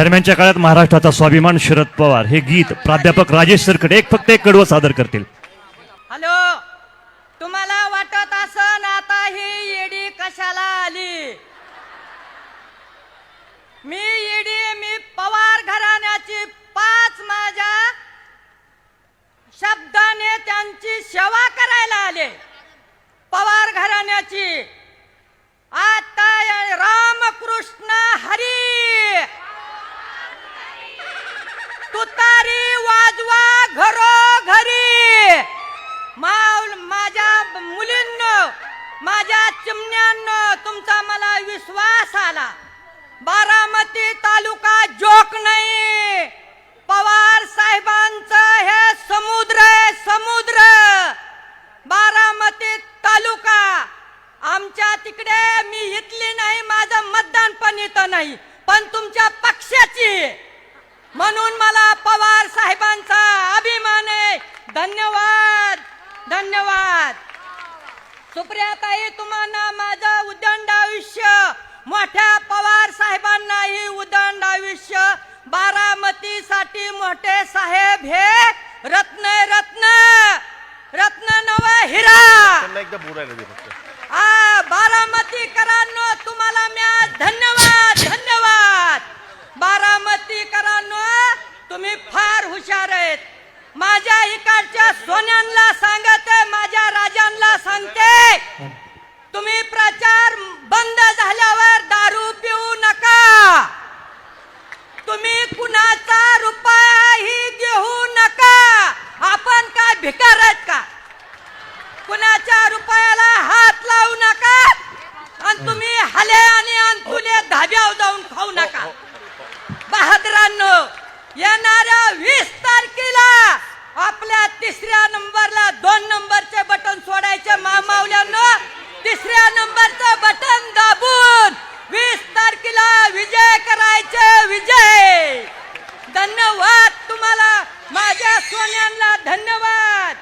दरम्यानच्या काळात महाराष्ट्राचा स्वाभिमान शरद पवार हे गीत प्राध्यापक राजेश सरकडे एक फक्त एक कडवं सादर करतील. हॅलो तुम्हाला वाटत असन आता ही येडी कशाला आली? मी येडी मी पवार घराण्याची पाच माझ्या शब्दाने त्यांची सेवा करायला आले. पवार घराण्याची. आता रामकृष्ण हरी तुतारी वाजवा घरोघरी. माऊल माझ्या मुलींनो माझ्या चिमण्यांनो तुमचा मला विश्वास आला. बारामती तालुका जोक नाही. पवार साहेबांचं हे समुद्र आहे समुद्र. बारामती तालुका आमच्या तिकडे मी इथली नाही माझं मतदान पण इथं नाही. पण तुमच्या पक्षाची म्हणून मला पवार साहेबांचा अभिमान आहे. धन्यवाद. धन्यवाद. सुप्रियाताई तुम्हाला माझं उदंड आयुष्य मोठ्या पवार साहेबांनाही उदंड आयुष्य बारामतीसाठी मोठे साहेब हे रत्न रत्न. रत्न नव हिरा. एकदा बोलायला दे फक्त. आ बारामतीकरांनो तुम्हाला मी आज धन्यवाद धन्यवाद बारामतीकरांनो तुम्ही फार हुशार आहेत माझ्या इकडच्या सोन्यांना सांगते माझ्या राजांना सांगते तुम्ही प्रचार बंद झाल्यावर दारू पिऊ नका तुम्ही कुणाचा रुपयाही घेऊ नका. आपण काय भिकार आहेत का? कुणाच्या रुपयाला हात लावू नका. आणि तुम्ही हले आणि अंतुले धाब्यावर जाऊन खाऊ नका. बहादरांनो येणाऱ्या वीस तारखेला आपल्या तिसऱ्या नंबरला तुम्हाला माझ्या सोन्यांना धन्यवाद.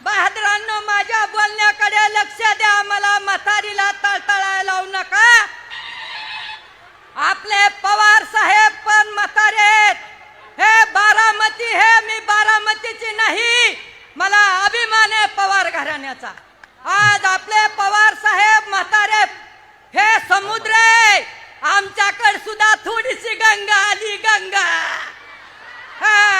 बहादरांनो माझ्या बोलण्याकडे लक्ष द्या. मला म्हातारीला तळतळायला लावू नका. आपले पवार साहेब पण म्हातारे हे बारामती हे मी बारामतीची नाही. मला अभिमान आहे पवार घराण्याचा. आज आपले पवार साहेब म्हातारे हे समुद्र आहे. आमच्याकडे सुद्धा थोडीशी गंगा आली गंगा. हा.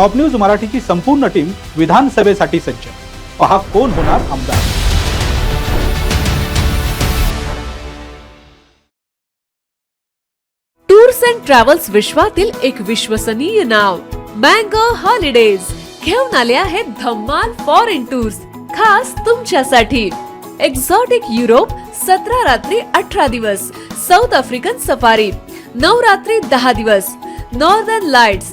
टॉप न्यूज मराठीची संपूर्ण टीम विधानसभेसाठी सज्ज. पहा कोण होणार आमदार. टूर्स अँड ट्रॅव्हल्स विश्वातील एक विश्वसनीय नाव मँगो हॉलिडेज. घेऊन आले आहेत धम्माल फॉरेन टूर्स खास तुमच्यासाठी. एक्झॉटिक युरोप सतरा रात्री अठरा दिवस. साऊथ आफ्रिकन सफारी नऊ रात्री दहा दिवस. नॉर्दर्न लाइट्स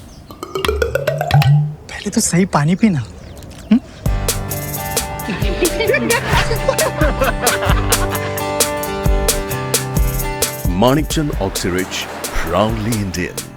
पहले तो सही पानी पीना Manikchand Oxyrich, proudly Indian.